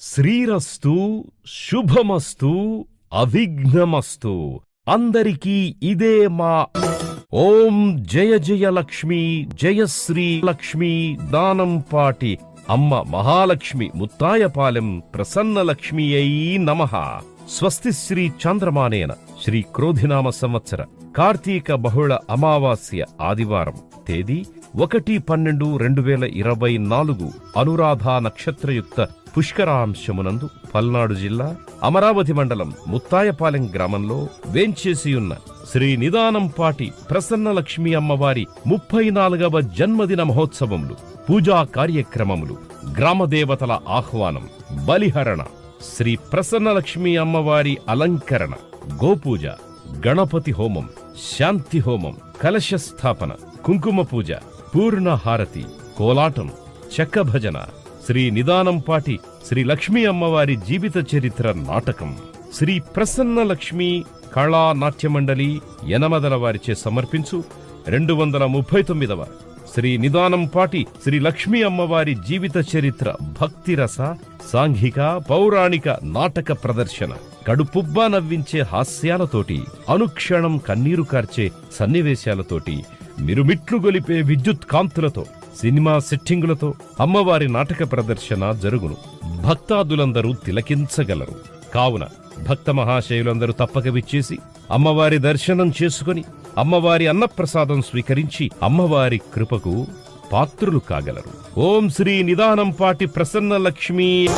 శ్రీరస్తు శుభమస్తు అవిఘ్నమస్తు. అందరికీ ఇదే మా ఓం జయ జయ లక్ష్మి జయశ్రీ లక్ష్మి దానం పాటి అమ్మ మహాలక్ష్మి ముత్తాయపాలెం ప్రసన్న లక్ష్మి అయి నమ. స్వస్తి శ్రీ చంద్రమానేన శ్రీ క్రోధినామ సంవత్సర కార్తీక బహుళ అమావాస్య ఆదివారం తేదీ ఒకటి పన్నెండు రెండు వేల ఇరవై నాలుగు అనురాధ నక్షత్రయుక్త పుష్కరాంశమునందు పల్నాడు జిల్లా అమరావతి మండలం ముత్తాయపాలెం గ్రామంలో వేంచేసియున్న శ్రీ నిదానంపాటి ప్రసన్న లక్ష్మీ అమ్మవారి ముప్పై నాలుగవ జన్మదిన మహోత్సవములు పూజా కార్యక్రమములు గ్రామదేవతల ఆహ్వానం బలిహరణ శ్రీ ప్రసన్న లక్ష్మీ అమ్మవారి అలంకరణ గోపూజ గణపతి హోమం శాంతి హోమం కలశ స్థాపన కుంకుమ పూజ పూర్ణ హారతి కోలాటం చెక్క భజన శ్రీ నిదానంపాటి శ్రీ లక్ష్మీ అమ్మవారి జీవిత చరిత్ర నాటకం. శ్రీ ప్రసన్న లక్ష్మి కళా నాట్య మండలి యనమదల వారిచే సమర్పించు రెండు వందల ముప్పై తొమ్మిదవ శ్రీ నిదానంపాటి శ్రీ లక్ష్మీ అమ్మవారి జీవిత చరిత్ర భక్తిరస సాంఘిక పౌరాణిక నాటక ప్రదర్శన. కడుపుబ్బా నవ్వించే హాస్యాలతోటి అనుక్షణం కన్నీరు కార్చే సన్నివేశాలతోటి మిరుమిట్లు గొలిపే విద్యుత్ కాంతులతో సినిమా సెట్టింగులతో అమ్మవారి నాటక ప్రదర్శన జరుగును. భక్తాదులందరూ తిలకించగలరు. కావున భక్త మహాశయులందరూ తప్పక విచ్చేసి అమ్మవారి దర్శనం చేసుకుని అమ్మవారి అన్నప్రసాదం స్వీకరించి అమ్మవారి కృపకు పాత్రులు కాగలరు. ఓం శ్రీ నిదానం పాటి ప్రసన్న లక్ష్మీ